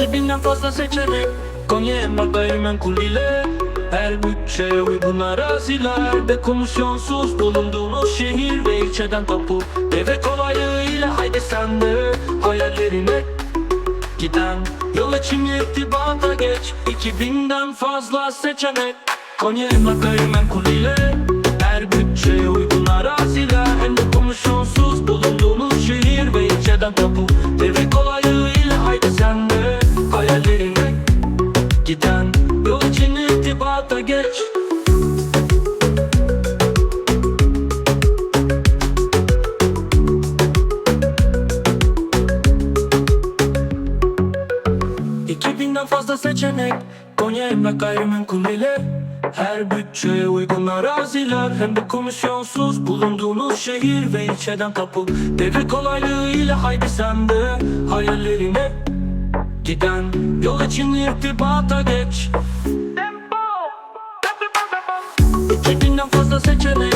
2000'den fazla seçenek. Konya Emlak Gayrimenkul ile Her bütçeye uygun arazilerde Komisyonsuz bulunduğunuz şehir ve ilçeden tapu. Deve kolaylığıyla haydi sen de hayallerine Giden. Yol için irtibata geç. 2000'den fazla seçenek. Konya Emlak Gayrimenkul ile Her bütçeye uygun araziler Hem de komisyonsuz bulunduğunuz şehir ve ilçeden tapu irtibata geç. İki binden fazla seçenek. Konya Emlak Gayrimenkul ile Her bütçeye uygun araziler. Hem de komisyonsuz bulunduğunuz şehir ve ilçeden tapu Devir kolaylığıyla haydi sen de hayallerine Giden. Yol için irtibata geç İki binden fazla seçenek